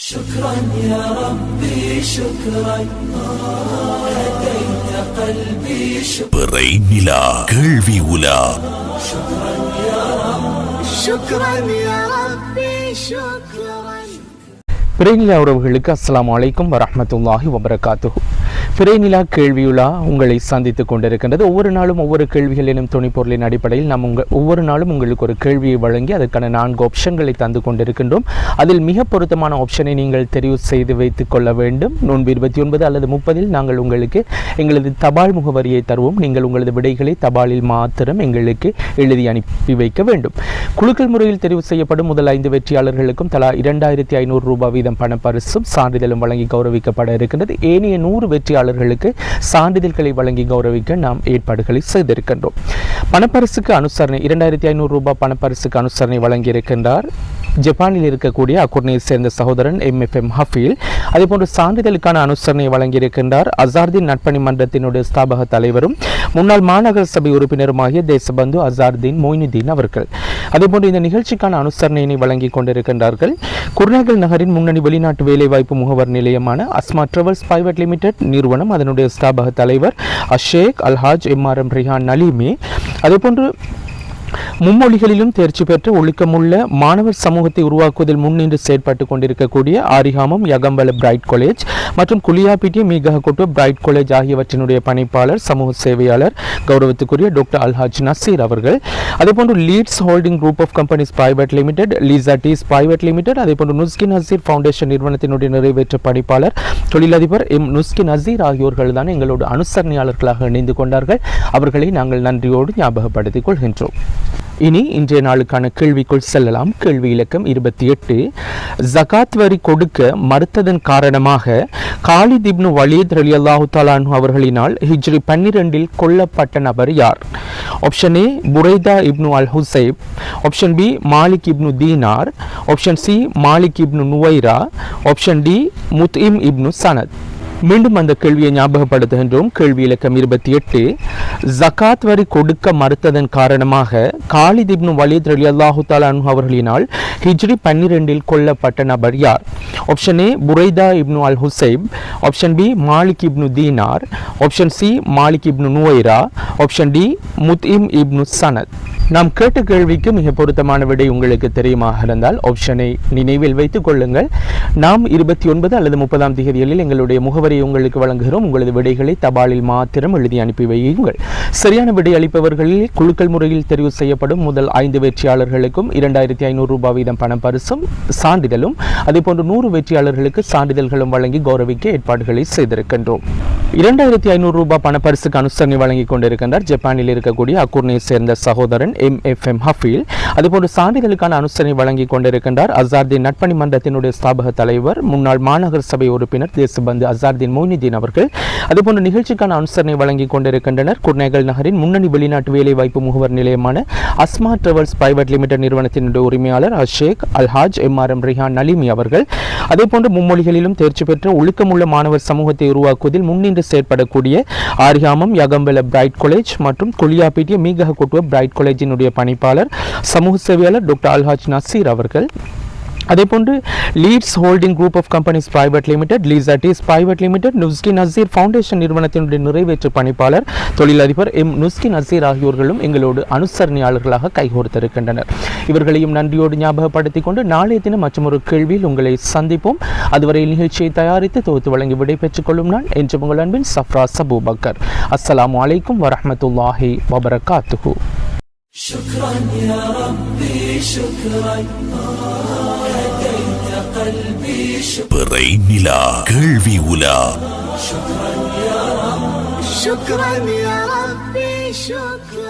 شكرا يا ربي شكرا هديت قلبي شكرا பிறை நிலா கேள்வி உலா شكرا يا ربي شكرا பிறைநிலா உறவுகளுக்கு அஸ்ஸலாமு அலைக்கும் வரஹ்மத்துல்லாஹி வபரகாத்துஹு பிறைநிலா கேள்வியுலா உங்களை சந்தித்துக் கொண்டிருக்கின்றது. ஒவ்வொரு நாளும் ஒவ்வொரு கேள்விகள் எனும் துணிப்பொருளின் அடிப்படையில் நாம் உங்கள் ஒவ்வொரு நாளும் உங்களுக்கு ஒரு கேள்வியை வழங்கி அதற்கான நான்கு ஆப்ஷன்களை தந்து கொண்டிருக்கின்றோம். அதில் மிக பொருத்தமான ஆப்ஷனை நீங்கள் தெரிவு செய்து வைத்துக் கொள்ள வேண்டும். நோன்பு இருபத்தி ஒன்பது அல்லது முப்பதில் நாங்கள் உங்களுக்கு எங்களது தபால் முகவரியை தருவோம். நீங்கள் உங்களது விடைகளை தபாலில் மாத்திரம் எங்களுக்கு எழுதி அனுப்பி வைக்க வேண்டும். குலுக்கல் முறையில் தெரிவு செய்யப்படும் முதல் ஐந்து வெற்றியாளர்களுக்கும் தலா இரண்டாயிரத்தி ஐநூறு ரூபாய் வீதம் பணப்பரிசும் சான்றிதழும் வழங்கி கௌரவிக்கப்பட இருக்கின்றது. ஏனைய நூறு வெற்றியாளர்களுக்கு சான்றிதழ்களை வழங்கி கௌரவிக்க நாம் ஏற்பாடுகளை செய்திருக்கின்றோம். பணப்பரிசுக்கு அனுசரணை இரண்டாயிரத்தி ஐநூறு ரூபாய் பணப்பரிசுக்கு அனுசரணை வழங்கியிருக்கின்றார் ஜப்பானில் இருக்கக்கூடிய அக்குர்னையை சேர்ந்த சகோதரன் எம் எஃப் எம் ஹஃபீல் அதேபோன்று சான்றிதழுக்கான அனுசரணை வழங்கியிருக்கின்றார். அசார்தீன் நட்பணி மன்றத்தினுடைய ஸ்தாபக தலைவரும் முன்னாள் மாநகர சபை உறுப்பினருமாகிய தேசபந்து அசார்தீன் மொய்னுதீன் அவர்கள். அதேபோன்று இந்த நிகழ்ச்சிக்கான அனுசரணையினை வழங்கி கொண்டிருக்கின்றார்கள். குருநாகல் நகரின் முன்னணி வெளிநாட்டு வேலைவாய்ப்பு முகவர் நிலையமான அஸ்மா டிராவல்ஸ் பிரைவேட் லிமிடெட் நிறுவனம் அதனுடைய ஸ்தாபக தலைவர் அஷேக் Alhaj M R M Rihan Naleemi அதேபோன்று மும்மொழிகளிலும் தேர்ச்சி பெற்று ஒழுக்கமுள்ள மாணவர் சமூகத்தை உருவாக்குவதில் முன்னின்று செயற்பட்டு கொண்டிருக்கக்கூடிய ஆரிகாமம் யகம்பல பிரைட் காலேஜ் மற்றும் குலியாபிட்டி மீகஹகொட்டு பிரைட் காலேஜ் ஆகியவற்றினுடைய பணிப்பாளர் சமூக சேவையாளர் கௌரவத்துக்குரிய டாக்டர் அல்ஹாஜ் நசீர் அவர்கள். அதேபோன்று Leeds holding group of companies private limited Lisa tease private limited அதேபோன்று நுஸ்கின் நசீர் ஃபவுண்டேஷன் நிறுவனத்தினுடைய நிறைவேற்ற பணிப்பாளர் தொழிலதிபர் எம் நுஸ்கின் நசீர் ஆகியோர்கள் தான் எங்களோட அனுசரணையாளர்களாக இணைந்து கொண்டார்கள். அவர்களை நாங்கள் நன்றியோடு ஞாபகப்படுத்திக் கொள்கின்றோம். இனி இன்றைய நாளுக்கான கேள்விக்குள் செல்லலாம். கேள்வி இலக்கம் இருபத்தி எட்டு. ஜகாத் வரி கொடுக்க மறுத்ததன் காரணமாக காலித் இப்னு வலீத் ரலி அல்லாஹு தாலானு அவர்களினால் ஹிஜ்ரி பன்னிரெண்டில் கொல்லப்பட்ட நபர் யார்? Option A Buraida ibn al Husaib option B Malik ibn Dinar. Option C Malik ibn Nuwaira. Option D Mutim ibn Sanad. மீண்டும் அந்த கேள்வியை ஞாபகப்படுத்துகின்றோம். கேள்வி இலக்கம் இருபத்தி எட்டு. ஜகாத் வரி கொடுக்க மறுத்ததன் காரணமாக காலித் இப்னு வலித் ரலி அல்லாஹு தாலானு அவர்களினால் ஹிஜ்ரி பன்னிரெண்டில் கொல்லப்பட்ட நபர் யார்? Option A Buraida ibn al Husaib option B Malik ibn Dinar. Option C Malik ibn Nuwaira. Option D Mutim ibn Sanad. நாம் கேட்ட கேள்விக்கு மிக பொருத்தமான விடை உங்களுக்கு தெரியுமாக இருந்தால் ஆப்ஷனை நினைவில் வைத்துக் கொள்ளுங்கள். நாம் இருபத்தி ஒன்பது அல்லது முப்பதாம் தேதிகளில் எங்களுடைய முகவரியை உங்களுக்கு வழங்குகிறோம். உங்களது விடைகளை தபாலில் மாத்திரம் எழுதி அனுப்பி வையுங்கள். சரியான விடை அளிப்பவர்களில் குழுக்கள் முறையில் தெரிவு செய்யப்படும் முதல் ஐந்து வெற்றியாளர்களுக்கும் இரண்டாயிரத்தி ஐநூறு ரூபாய் வீதம் பணம் பரிசும் சான்றிதழும். அதேபோன்று நூறு வெற்றியாளர்களுக்கு சான்றிதழ்களும் வழங்கி கௌரவிக்க ஏற்பாடுகளை செய்திருக்கின்றோம். இரண்டாயிரத்தி ஐநூறு ரூபாய் பணப்பரிசுக்கு அனுசரணை வழங்கி கொண்டிருக்கின்றார். ஜப்பானில் இருக்கக்கூடிய அக்கூர்னையை சேர்ந்த சகோதரன் எம் எஃப் எம் ஹஃபீல். அதுபோன்று சான்றிதழுக்கான அனுசரணை வழங்கி கொண்டிருக்கின்றார். அசார்தீன் நட்பணி மன்றத்தினுடைய ஸ்தாபக தலைவர் முன்னாள் மாநகர சபை உறுப்பினர் தேசபந்து அசார்தீன் மொய்னுதீன் அவர்கள். அதுபோன்று நிகழ்ச்சிக்கான அனுசரணை வழங்கி கொண்டிருக்கின்றனர். குர்நேகல் நகரின் முன்னணி வெளிநாட்டு வேலைவாய்ப்பு முகவர் நிலையமான அஸ்மா டிராவல்ஸ் பிரைவேட் லிமிடெட் நிறுவனத்தினுடைய உரிமையாளர் அஷேக் Alhaj M R M Rihan Naleemi அவர்கள். அதேபோன்று மும்மொழிகளிலும் தேர்ச்சி பெற்ற ஒழுக்கமுள்ள மாணவர் சமூகத்தை உருவாக்குவதில் முன்னின்று செயற்படக்கூடிய ஆரியாமம் யகம்பெல பிரைட் காலேஜ் மற்றும் கொலியாப்பேட்டிய மீகஹ கொட்டுவ பிரைட் காலேஜினுடைய பணிப்பாளர் சமூக சேவையாளர் டாக்டர் அல்ஹாஜ் நசீர் அவர்கள். அதேபோன்று Leeds holding group of companies private limited lease at is private limited Nuski Naseer foundation நிறுவனத்தினுடைய நிறைவேற்று பணிப்பாளர் தொழிலதிபர் எம் நுஸ்கி நசீர் ஆகியோர்களும் எங்களோடு அனுசரணையாளர்களாக கைகோர்த்திருக்கின்றனர். இவர்களையும் நன்றியோடு ஞாபகப்படுத்திக் கொண்டு நாளைய தினம் மற்றும் ஒரு கேள்வியில் உங்களை சந்திப்போம். அதுவரை நிகழ்ச்சியை தயாரித்து தொகுத்து வழங்கி விடைபெற்றுக் கொள்ளும் நான் என்று உங்கள் அன்பின் சஃப்ரா சபூபக்கர். அஸ்லாம் அலைக்கும் வரமத்துல்லாஹி வபரகாத்துஹு. شكرا يا ربي شكرا هديت قلبي شكرا பிறை நிலா கேள்வி உலா شكرا يا ربي شكرا